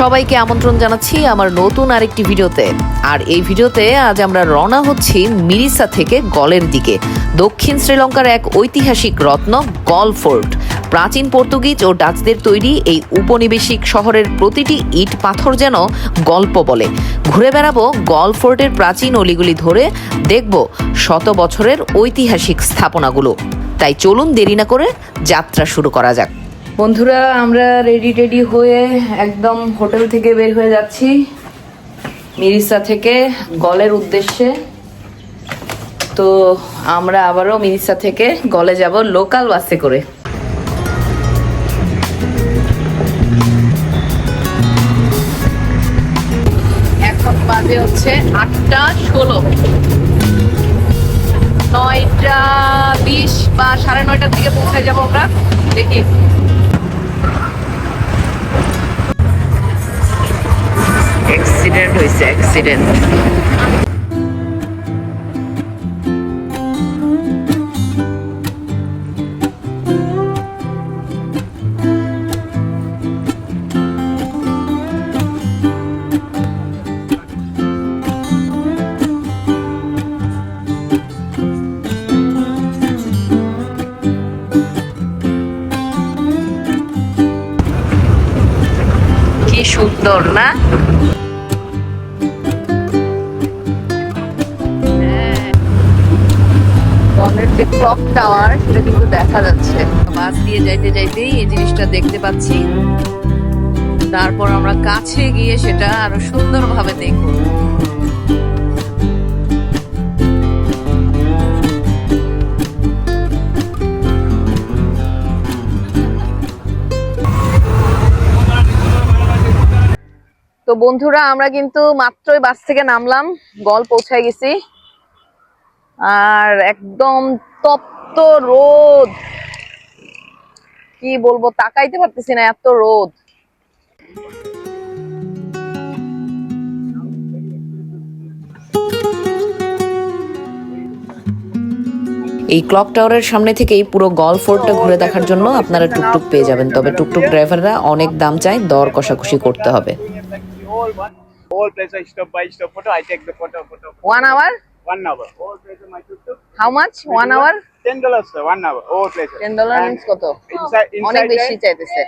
সবাইকে আমন্ত্রণ জানাচ্ছি আমার নতুন আরেকটি ভিডিওতে। আর এই ভিডিওতে আজ আমরা রওনা হচ্ছি মিরিসা থেকে গলের দিকে। দক্ষিণ শ্রীলঙ্কার এক ঐতিহাসিক রত্ন গল ফোর্ট প্রাচীন পর্তুগিজ ও ডাচদের তৈরি এই উপনিবেশিক শহরের প্রতিটি ইট পাথর যেন গল্প বলে। ঘুরে বেড়াবো গল ফোর্টের প্রাচীন অলিগুলি ধরে, দেখব শত বছরের ঐতিহাসিক স্থাপনাগুলো। তাই চলুন দেরি না করে যাত্রা শুরু করা যাক। বন্ধুরা, আমরা রেডি টেডি হয়ে একদম হোটেল থেকে বের হয়ে যাচ্ছি। মিরিসা থেকে গলের উদ্দেশ্যে। তো আমরা আবারও মিরিসা থেকে গলে যাব লোকাল বাসে করে। এখন বাজে হচ্ছে আটটা ষোলো। নয়টা বিশ বা সাড়ে নয়টার দিকে পৌঁছে যাব আমরা। দেখি। অ্যাক্সিডেন্ট হয়েছে অ্যাক্সিডেন্ট সুন্দর না? বনের যে ক্লক টাওয়ার সেটা কিন্তু দেখা যাচ্ছে। বাস দিয়ে যাইতে যাইতেই এই জিনিসটা দেখতে পাচ্ছি। তারপর আমরা কাছে গিয়ে সেটা আরও সুন্দর ভাবে দেখব। বন্ধুরা, আমরা কিন্তু মাত্রই বাস থেকে নামলাম। গল পৌঁছায় গেছি। আর একদম তপ্ত রোদ। কি বলব, তাকাইতে পারতেছি না এত রোদ। এই ক্লক টাওয়ারের সামনে থেকেই পুরো গল ফোর্টটা ঘুরে দেখার জন্য আপনারা টুকটুক পেয়ে যাবেন। তবে টুকটুক ড্রাইভাররা অনেক দাম চায়, দর কষাকষি করতে হবে। All one, all place I stop by stop photo. I take the photo, photo. One hour One hour. All place my tuk-tuk. How much one hour Ten dollars, sir. One hour. All places. Ten dollar And means কত Inside, অনেক inside বেশি চাইতেছে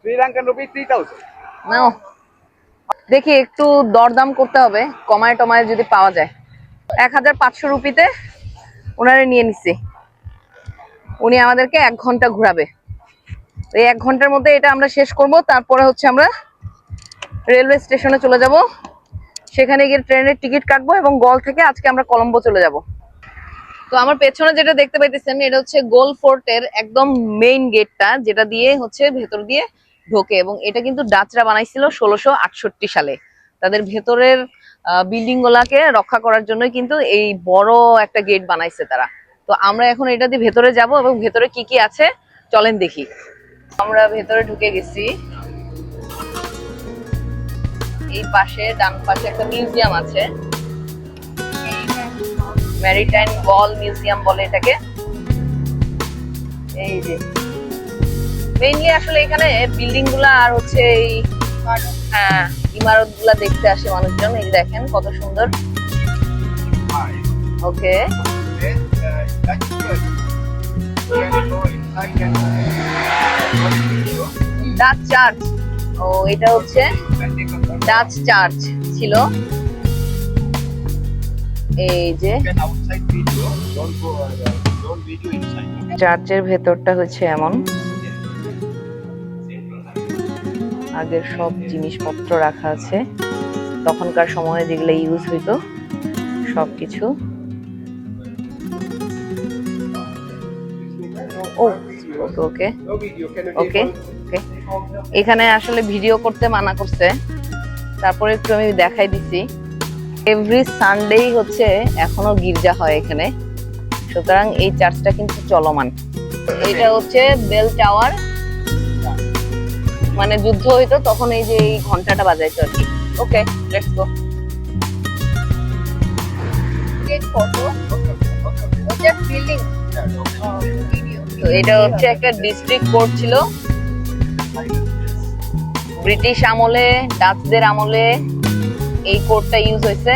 Sri Lankan rupee three thousand. নাও দেখি একটু দরদাম করতে হবে কমায় টমায় যদি পাওয়া যায় এক হাজার পাঁচশো রুপিতে ওনারে নিয়ে নিছি উনি আমাদেরকে এক ঘণ্টা ঘোরাবে এই এক ঘণ্টার মধ্যে এটা আমরা শেষ করব তারপরে হচ্ছে আমরা রেলওয়ে স্টেশনে চলে যাব। সেখানে গিয়ে ট্রেনের টিকিট কাটবো এবং গল থেকে আজকে আমরা কলম্বো চলে যাব। তো আমার পেছনে যেটা দেখতে পাইতেছেন এটা হচ্ছে গোল ফোর্টের একদম মেইন গেটটা যেটা দিয়ে হচ্ছে ভেতর দিয়ে ঢোকে এবং এটা কিন্তু ডাচরা বানাইছিল ষোলোশো সালে। তাদের ভেতরের বিল্ডিং গুলাকে রক্ষা করার জন্য কিন্তু এই বড় একটা গেট বানাইছে তারা। তো আমরা এখন এটা দিয়ে ভেতরে যাব এবং ভেতরে কি কি আছে, চলেন দেখি। আমরা ভেতরে ঢুকে গেছি। এই পাশে, ডান পাশে একটা মিউজিয়াম আছে। ম্যারিটাইম বল মিউজিয়াম বলে এটাকে। এই যে। মেইনলি আসলে এখানে বিল্ডিংগুলা আর হচ্ছে এই হ্যাঁ ইমারতগুলা দেখতে আসে মানুষজন। এই দেখেন কত সুন্দর। ওকে. ডাচ চার্চ ও, এটা হচ্ছে ডাচ চার্চ ছিল। এই যে. Uh. চার্চের ভেতরটা হচ্ছে এমন। আগের সব জিনিসপত্র রাখা আছে। তখনকার সময়ে যেগুলো ইউজ হইতো সবকিছু। ও ওকে ওকে ওকে। এখানে আসলে ভিডিও করতে মানা করছে। তারপরে একটু আমি দেখাই দিছি এভরি সানডেই হচ্ছে এখনও গির্জা হয় এখানে। সুতরাং এই চার্চটা কিন্তু চলমান। এটা হচ্ছে বেল টাওয়ার। মানে যুদ্ধ হইতো তখন এই যে এই ঘন্টাটা বাজাইতো আর কি। ওকে লেটস গো তো এটা হচ্ছে একটা ডিস্ট্রিক্ট কোর্ট ছিল। ব্রিটিশ আমলে ডাচদের আমলে এই কোডটা ইউজ হয়েছে.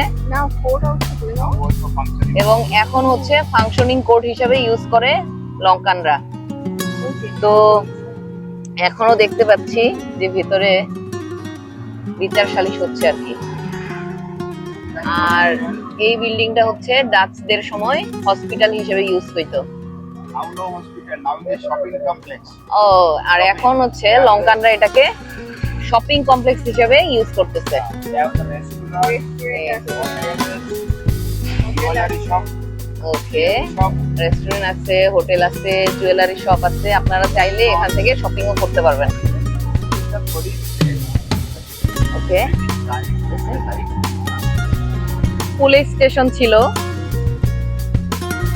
এবং এখন হচ্ছে ফাংশনিং কোড হিসেবে ইউজ করে লঙ্কানরা। তো এখনও দেখতে পাচ্ছি যে ভিতরে বিচার সালিশ হচ্ছে আর কি। আর এই বিল্ডিংটা হচ্ছে ডাচদের সময় হসপিটাল হিসেবে ইউজ হইতো. ও আর এখন হচ্ছে লঙ্কানরা এটাকে শপিং কমপ্লেক্স হিসেবে ইউজ করতেছে। ওকে রেস্টুরেন্ট আছে হোটেল আছে জুয়েলারি শপ আছে আপনারা চাইলে এখান থেকে শপিংও করতে পারবেন। ওকে পুলিশ স্টেশন ছিল।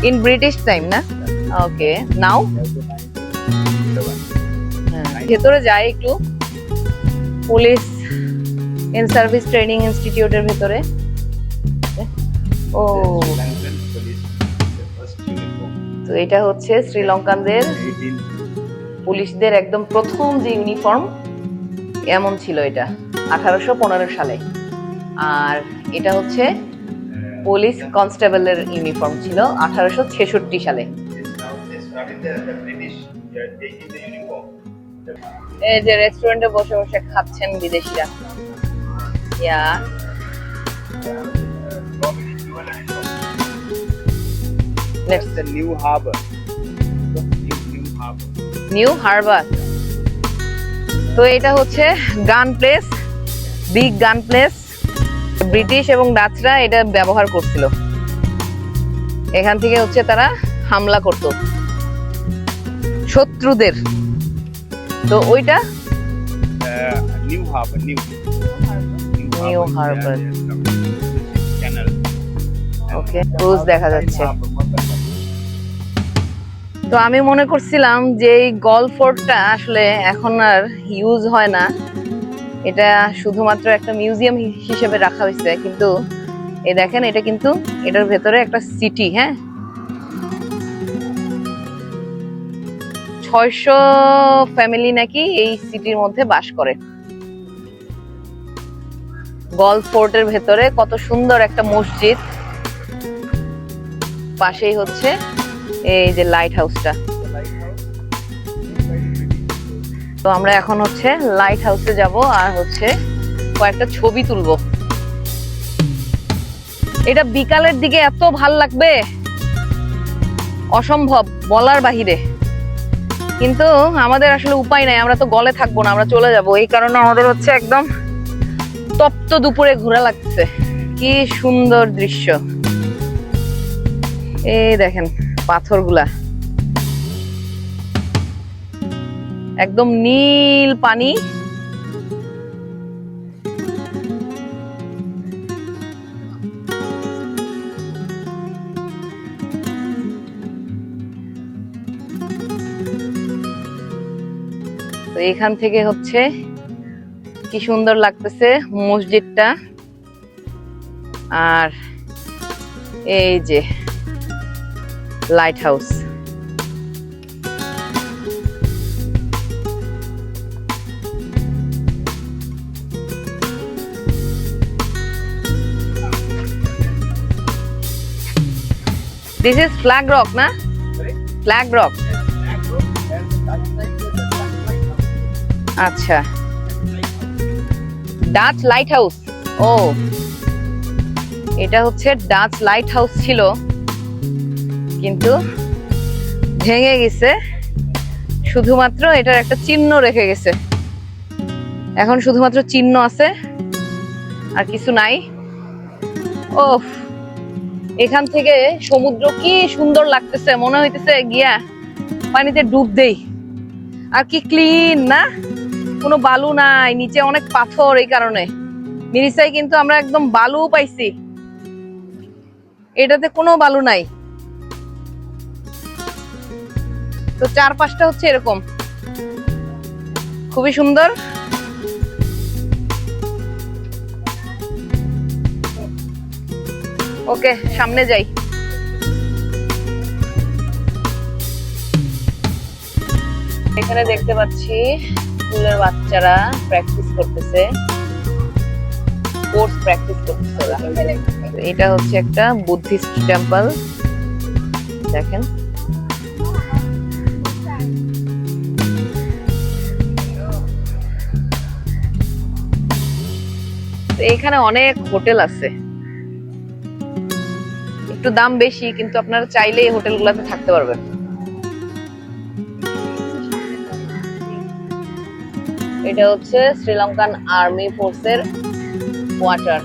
ইন ব্রিটিশ টাইম না? ওকে নাও ভেতরে যাই একটু। পুলিশ ইন সার্ভিস ট্রেনিং ইনস্টিটিউটের ভিতরে। ও। তো এটা হচ্ছে শ্রীলঙ্কানদের পুলিশদের একদম প্রথম যে ইউনিফর্ম এমন ছিল এটা, আঠারোশো পনেরো সালে। আর এটা হচ্ছে পুলিশ কনস্টেবলের ইউনিফর্ম ছিল আঠারোশো ছেষট্টি সালে। এই যে রেস্টুরেন্টে বসে বসে খাচ্ছেন বিদেশিরা। নিউ হারবার তো এটা হচ্ছে গান বিগ গান ব্রিটিশ এবং ডাচরা এটা ব্যবহার করছিল। এখান থেকে হচ্ছে তারা হামলা করত। শত্রুদের তো ওইটা? New harbour yeah, some Canal. Okay cruise দেখা যাচ্ছে। তো আমি মনে করছিলাম যে এই গল্ফ ফোর্টটা আসলে এখন আর ইউজ হয় না। এটা শুধুমাত্র একটা মিউজিয়াম হিসেবে রাখা হয়েছে কিন্তু এই দেখেন এটা কিন্তু এটার ভেতরে একটা সিটি হ্যাঁ? ছয়শো ফ্যামিলি নাকি এই সিটির মধ্যে বাস করে। গল্ফ ফোর্টের ভেতরে কত সুন্দর একটা মসজিদ। পাশেই হচ্ছে এই যে লাইট হাউসটা. তো আমরা এখন হচ্ছে লাইট হাউসে যাব আর হচ্ছে কয়েকটা ছবি তুলবো। এটা বিকালের দিকে এত ভালো লাগবে। অসম্ভব, বলার বাহিরে। কিন্তু আমাদের আসলে উপায় নাই, আমরা তো গলে থাকব না, আমরা চলে যাব। এই কারণে আমাদের হচ্ছে একদম তপ্ত দুপুরে ঘোরা লাগছে। কি সুন্দর দৃশ্য। এই দেখেন পাথরগুলা। একদম নীল পানি। এখান থেকে হচ্ছে কি সুন্দর লাগতেছে মসজিদটা। আর এই যে lighthouse this is flag rock না ফ্ল্যাগ রক আচ্ছা. ডাচ লাইট হাউস ও। এটা হচ্ছে ডাচ লাইট হাউস ছিল। কিন্তু ভেঙে গেছে। শুধুমাত্র এটার একটা চিহ্ন রেখে গেছে। এখন শুধুমাত্র চিহ্ন আছে। আর কিছু নাই। ও এখান থেকে সমুদ্র কি সুন্দর লাগতেছে, মনে হইতেছে গিয়া পানিতে ডুব দেই। আর কি ক্লিন না? কোনো বালু নাই, নিচে অনেক পাথর এই কারণে। মিরিসাই কিন্তু আমরা একদম বালু পাইছি। এটাতে কোনো বালু নাই। তো চারপাশটা হচ্ছে এরকম। খুবই সুন্দর। ওকে, সামনে যাই। এখানে দেখতে পাচ্ছি স্কুলের বাচ্চারা প্র্যাকটিস করতেছে। স্পোর্টস প্র্যাকটিস করতেছে এটা হচ্ছে একটা বুদ্ধিস্ট টেম্পল দেখেন। এখানে অনেক হোটেল আছে। একটু দাম বেশি, কিন্তু আপনারা চাইলে এই হোটেলগুলোতে থাকতে পারবেন। এটা হচ্ছে শ্রীলঙ্কান আর্মি ফোর্সের কোয়ার্টার।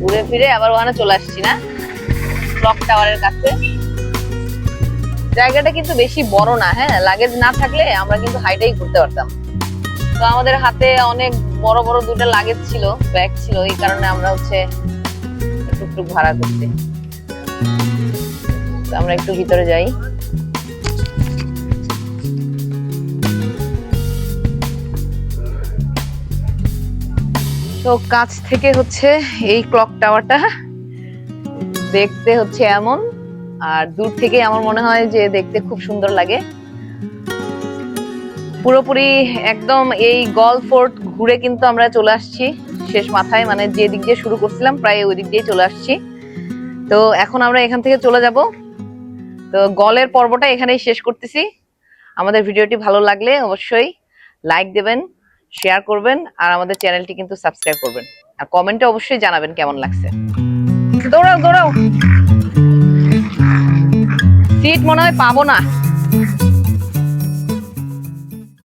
ঘুরে ফিরে আবার ওখানে চলে আসছি না। ক্লক টাওয়ারের কাছে। জায়গাটা কিন্তু বেশি বড় না হ্যাঁ? লাগেজ না থাকলে আমরা কিন্তু হাইটাই ঘুরতে পারতাম। তো আমাদের হাতে অনেক বড় বড় দুটো লাগেজ ছিল ব্যাগ ছিল, এই কারণে আমরা হচ্ছে টুকটুক ভাড়া করছি। তো আমরা একটু ভিতরে যাই। তো কাছ থেকে হচ্ছে এই ক্লক টাওয়ারটা দেখতে হচ্ছে এমন। আর দূর থেকে আমার মনে হয় যে দেখতে খুব সুন্দর লাগে। পুরোপুরি একদম এই গল ফোর্ট ঘুরে কিন্তু আমরা চলে আসছি। শেষ মাথায় মানে যে দিক দিয়ে শুরু করছিলাম, প্রায় ওই দিক দিয়ে চলে আসছি। তো এখন আমরা এখান থেকে চলে যাব। তো গলের পর্বটা এখানেই শেষ করতেছি। আমাদের ভিডিওটি ভালো লাগলে অবশ্যই লাইক দেবেন, শেয়ার করবেন, আর আমাদের চ্যানেলটি কিন্তু সাবস্ক্রাইব করবেন। আর কমেন্টে অবশ্যই জানাবেন কেমন লাগছে। দৌড়াও দৌড়াও। সিট মনে হয় পাবো না।